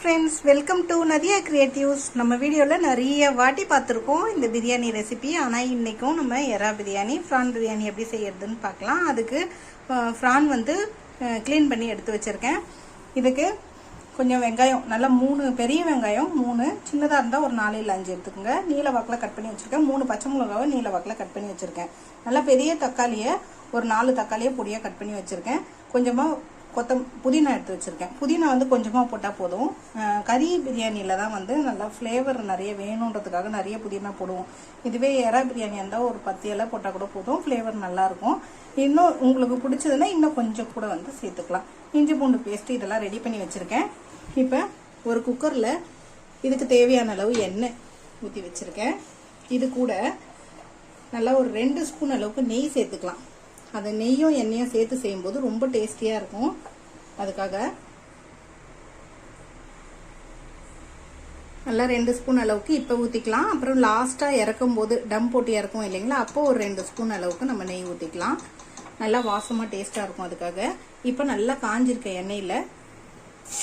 Friends welcome to Nadiya creatives நம்ம வீடியோவில் நிறைய வாட்டி பார்த்துருக்கோம் இந்த பிரியாணி ரெசிபி ஆனால் இன்றைக்கும் நம்ம எறா பிரியாணி ஃப்ரான் பிரியாணி எப்படி செய்யறதுன்னு பார்க்கலாம். அதுக்கு ஃப்ரான் வந்து க்ளீன் பண்ணி எடுத்து வச்சுருக்கேன். இதுக்கு கொஞ்சம் வெங்காயம் நல்லா மூணு பெரிய வெங்காயம் மூணு சின்னதாக இருந்தால் ஒரு நாலு இல்லை அஞ்சு எடுத்துக்கோங்க. நீல வாக்கில் கட் பண்ணி வச்சுருக்கேன். மூணு பச்சை மிளகாவை நீல வாக்கில் கட் பண்ணி வச்சுருக்கேன். நல்லா பெரிய தக்காளியை ஒரு நாலு தக்காளியை பொடியாக கட் பண்ணி வச்சுருக்கேன். கொஞ்சமாக கொத்தம் புதினா எடுத்து வச்சுருக்கேன். புதினா வந்து கொஞ்சமாக போட்டால் போதும். கறி பிரியாணியில் தான் வந்து நல்லா ஃப்ளேவர் நிறைய வேணுன்றதுக்காக நிறைய புதினா போடுவோம். இதுவே எறா பிரியாணி இருந்தால் ஒரு பத்து இலை போட்டால் கூட போதும். ஃப்ளேவர் நல்லாயிருக்கும் இன்னும் உங்களுக்கு பிடிச்சதுன்னா இன்னும் கொஞ்சம் கூட வந்து சேர்த்துக்கலாம். இஞ்சி பூண்டு பேஸ்ட்டு இதெல்லாம் ரெடி பண்ணி வச்சுருக்கேன். இப்போ ஒரு குக்கரில் இதுக்கு தேவையான அளவு எண்ணெய் ஊற்றி வச்சுருக்கேன். இது கூட நல்லா ஒரு ரெண்டு ஸ்பூன் அளவுக்கு நெய் சேர்த்துக்கலாம். அதை நெய்யும் எண்ணெயும் சேர்த்து செய்யும்போது ரொம்ப டேஸ்டியாக இருக்கும். அதுக்காக நல்லா ரெண்டு ஸ்பூன் அளவுக்கு இப்போ ஊற்றிக்கலாம் அப்புறம் லாஸ்ட்டாக இறக்கும் போது டம் போட்டு இறக்கும் இல்லைங்களா? அப்போ ஒரு ரெண்டு ஸ்பூன் அளவுக்கு நம்ம நெய் ஊற்றிக்கலாம் நல்லா வாசமாக டேஸ்ட்டாக இருக்கும் அதுக்காக. இப்போ நல்லா காஞ்சிருக்க எண்ணெயில்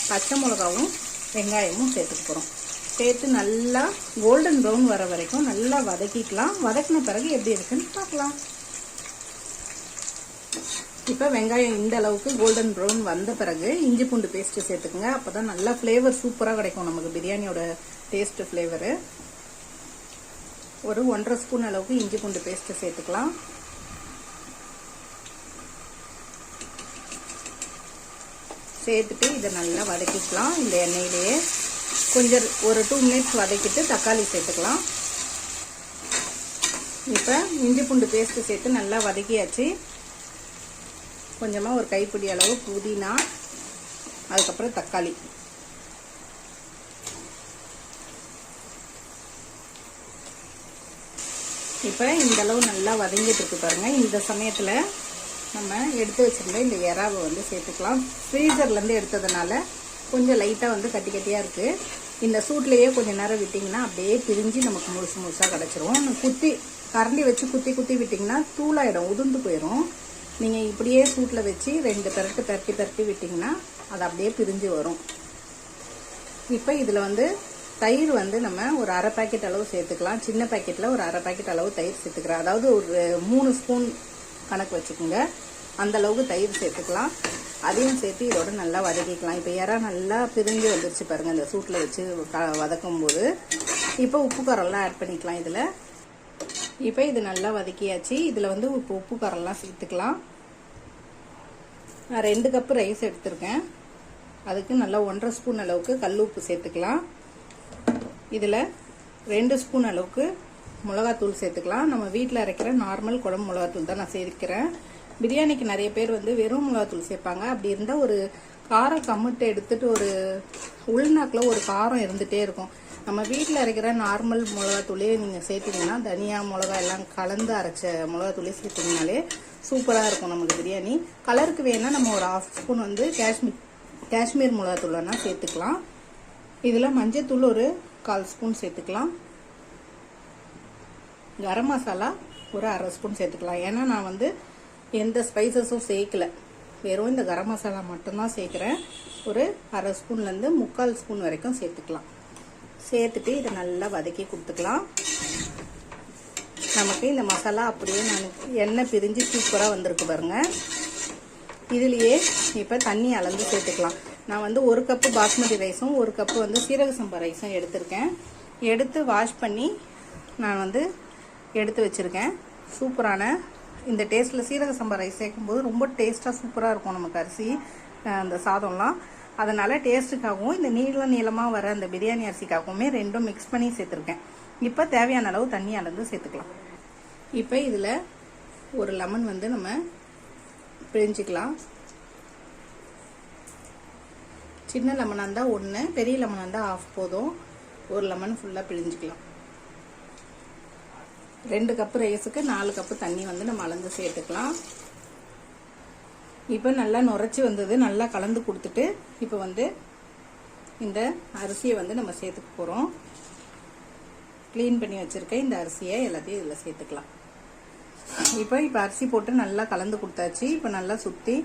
பச்சை மிளகாவும் வெங்காயமும் சேர்த்துக்க போகிறோம் சேர்த்து நல்லா கோல்டன் ப்ரௌன் வர வரைக்கும் நல்லா வதக்கிக்கலாம். வதக்கின பிறகு எப்படி இருக்குன்னு பார்க்கலாம். இப்போ வெங்காயம் இந்த அளவுக்கு கோல்டன் ப்ரௌன் வந்த பிறகு இஞ்சி பூண்டு பேஸ்ட்டு சேர்த்துக்குங்க. அப்போ தான் நல்லா ஃப்ளேவர் சூப்பராக கிடைக்கும் நமக்கு பிரியாணியோட டேஸ்ட்டு ஃப்ளேவரு ஒரு ஒன்றரை ஸ்பூன் அளவுக்கு இஞ்சி பூண்டு பேஸ்ட்டு சேர்த்துக்கலாம். சேர்த்துட்டு இதை நல்லா வதக்கிக்கலாம் இந்த எண்ணெயிலேயே. கொஞ்சம் ஒரு டூ மினிட்ஸ் வதக்கிட்டு தக்காளி சேர்த்துக்கலாம். இப்போ இஞ்சி பூண்டு பேஸ்ட்டு சேர்த்து நல்லா வதக்கியாச்சு. கொஞ்சமாக ஒரு கைப்பிடி அளவு புதினா அதுக்கப்புறம் தக்காளி. இப்போ இந்த அளவு நல்லா வதங்கிட்டு இருக்கு இந்த சமயத்தில் நம்ம எடுத்து வச்சிருந்த இந்த எறாவை வந்து சேர்த்துக்கலாம். ஃப்ரீசர்லேருந்து எடுத்ததுனால கொஞ்சம் லைட்டாக வந்து கட்டி கட்டியாக இருக்குது இந்த சூட்லேயே கொஞ்சம் நேரம் விட்டிங்கன்னா அப்படியே பிரிஞ்சு நமக்கு முழுசு முழுசாக கிடச்சிரும். குத்தி கரண்டி வச்சு குத்தி குத்தி விட்டிங்கன்னா தூளாயிடும் உதிர்ந்து போயிடும் நீங்கள் இப்படியே சூட்டில் வச்சு ரெண்டு பெரட்டு பெரட்டி பெரட்டி விட்டிங்கன்னா அது அப்படியே பிரிஞ்சு வரும். இப்போ இதில் வந்து தயிர் வந்து நம்ம ஒரு அரை பேக்கெட் அளவு சேர்த்துக்கலாம். சின்ன பேக்கெட்டில் ஒரு அரை பேக்கெட் அளவு தயிர் சேர்த்துக்கிறோம் அதாவது ஒரு மூணு ஸ்பூன் கணக்கு வச்சுக்கோங்க. அந்த அளவுக்கு தயிர் சேர்த்துக்கலாம். அதையும் சேர்த்து இதோட நல்லா வதக்கிக்கலாம். இப்போ இறா நல்லா பிரிஞ்சு வந்துருச்சு பாருங்கள் இந்த சூட்டில் வச்சு க- வதக்கும் போது இப்போ உப்பு காரம்லாம் ஆட் பண்ணிக்கலாம் இதில். இப்போ இது நல்லா வதக்கியாச்சு. இதில் வந்து இப்போ உப்பு காரம்லாம் சேர்த்துக்கலாம். நான் ரெண்டு கப்பு ரைஸ் எடுத்திருக்கேன். அதுக்கு நல்லா ஒன்றரை ஸ்பூன் அளவுக்கு கல் உப்பு சேர்த்துக்கலாம். இதில் ரெண்டு ஸ்பூன் அளவுக்கு மிளகாத்தூள் சேர்த்துக்கலாம். நம்ம வீட்டில் அரைக்கிற நார்மல் குழம்பு மிளகாத்தூள் தான் நான் சேர்க்கிறேன். பிரியாணிக்கு நிறைய பேர் வந்து வெறும் மிளகாத்தூள் சேர்ப்பாங்க. அப்படி இருந்தால் ஒரு காரம் கம்மிட்டு எடுத்துட்டு ஒரு உள்நாக்கில் ஒரு காரம் இருந்துகிட்டே இருக்கும். நம்ம வீட்டில் அரைக்கிற நார்மல் மிளகாத்தூளே நீங்கள் சேர்த்திங்கன்னா தனியா மிளகா எல்லாம் கலந்து அரைச்ச மிளகாத்தூளே சேர்த்திங்கனாலே சூப்பராக இருக்கும் நமக்கு பிரியாணி. கலருக்கு வேணால் நம்ம ஒரு ஆஃப் ஸ்பூன் வந்து காஷ்மீர் காஷ்மீர் மிளகாத்தூள் வேணால் சேர்த்துக்கலாம். இதில் மஞ்சத்தூள் ஒரு கால் ஸ்பூன் சேர்த்துக்கலாம். கரம் மசாலா ஒரு அரை ஸ்பூன் சேர்த்துக்கலாம். ஏன்னா நான் வந்து எந்த ஸ்பைசஸும் சேர்க்கல. வெறும் இந்த கரம் மசாலா மட்டும்தான் சேர்க்குறேன். ஒரு அரை ஸ்பூன்லேருந்து முக்கால் ஸ்பூன் வரைக்கும் சேர்த்துக்கலாம். சேர்த்துட்டு இதை நல்லா வதக்கி கொடுத்துக்கலாம். நமக்கு இந்த மசாலா அப்படியே நான் எண்ணெய் பிரிஞ்சு சூப்பராக வந்திருக்கு பாருங்க. இதுலேயே இப்போ தண்ணி அளந்து சேர்த்துக்கலாம். நான் வந்து ஒரு கப்பு பாஸ்மதி ரைஸும் ஒரு கப்பு வந்து சீரக சம்பா ரைஸும் எடுத்திருக்கேன். எடுத்து வாஷ் பண்ணி நான் வந்து எடுத்து வச்சுருக்கேன். சூப்பரான இந்த டேஸ்ட்டில் சீரக சம்பா ரைஸ் சேர்க்கும்போது ரொம்ப டேஸ்ட்டாக சூப்பராக இருக்கும் நமக்கு அரிசி அந்த சாதம்லாம். அதனால் டேஸ்ட்டுக்காகவும் இந்த நீள நீளமாக வர அந்த பிரியாணி அரிசிக்காகவுமே ரெண்டும் மிக்ஸ் பண்ணி சேர்த்துருக்கேன். இப்போ தேவையான அளவு தண்ணி அளந்து சேர்த்துக்கலாம். இப்போ இதில் ஒரு லெமன் வந்து நம்ம பிழிஞ்சிக்கலாம் சின்ன லெமனாக இருந்தால் ஒன்று பெரிய லெமனாக இருந்தால் ஆஃப் போதும். ஒரு லெமன் ஃபுல்லாக பிழிஞ்சிக்கலாம் ரெண்டு கப்பு ரைஸுக்கு நாலு கப்பு தண்ணி வந்து நம்ம அளந்து சேர்த்துக்கலாம். இப்போ நல்லா நுரைச்சி வந்தது நல்லா கலந்து கொடுத்துட்டு இப்போ வந்து இந்த அரிசியை வந்து நம்ம சேர்த்துக்க போகிறோம் க்ளீன் பண்ணி வச்சுருக்க இந்த அரிசியை எல்லாத்தையும் இதில் சேர்த்துக்கலாம். இப்போ இப்போ அரிசி போட்டு நல்லா கலந்து கொடுத்தாச்சு. இப்போ நல்லா சுற்றி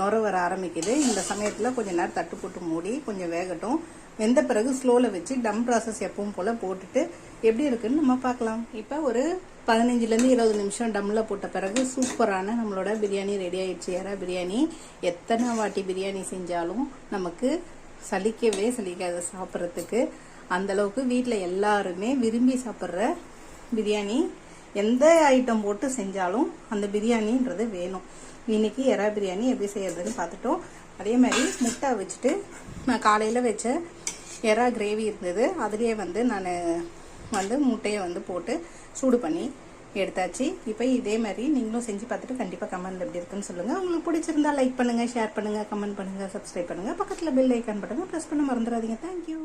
நுர வர ஆரம்பிக்குது. இந்த சமயத்தில் கொஞ்சம் நேரம் தட்டு போட்டு மூடி கொஞ்சம் வேகட்டும். வெந்த பிறகு ஸ்லோவில் வச்சு டம் ப்ராசஸ் எப்பவும் போல் போட்டுட்டு எப்படி இருக்குன்னு நம்ம பார்க்கலாம். இப்போ ஒரு பதினஞ்சுலேருந்து இருபது நிமிஷம் டம்மில் போட்ட பிறகு சூப்பரான நம்மளோட பிரியாணி ரெடி ஆகிடுச்சு யாரா பிரியாணி. எத்தனை வாட்டி பிரியாணி செஞ்சாலும் நமக்கு சலிக்கவே சலிக்காது சாப்பிட்றதுக்கு. அந்தளவுக்கு வீட்டில் எல்லாருமே விரும்பி சாப்பிட்ற பிரியாணி. எந்த ஐட்டம் போட்டு செஞ்சாலும் அந்த பிரியாணின்றது வேணும். இன்னைக்கு எறா பிரியாணி எப்படி செய்யறதுன்னு பார்த்துட்டோம். அதே மாதிரி முட்டை வச்சுட்டு நான் காலையில் வச்ச எறா கிரேவி இருந்தது. அதுலேயே வந்து நான் வந்து முட்டையை வந்து போட்டு சூடு பண்ணி எடுத்தாச்சு. இப்போ இதே மாதிரி நீங்களும் செஞ்சு பார்த்துட்டு கண்டிப்பாக கமெண்ட் எப்படி இருக்குன்னு சொல்லுங்கள் உங்களுக்கு பிடிச்சிருந்தா லைக் பண்ணுங்கள் ஷேர் பண்ணுங்கள் கமெண்ட் பண்ணுங்கள் சப்ஸ்கிரைப் பண்ணுங்கள் பக்கத்தில் பெல் ஐக்கான் பட்டனை ப்ரெஸ் பண்ண மறந்துடாதீங்க. தேங்க்யூ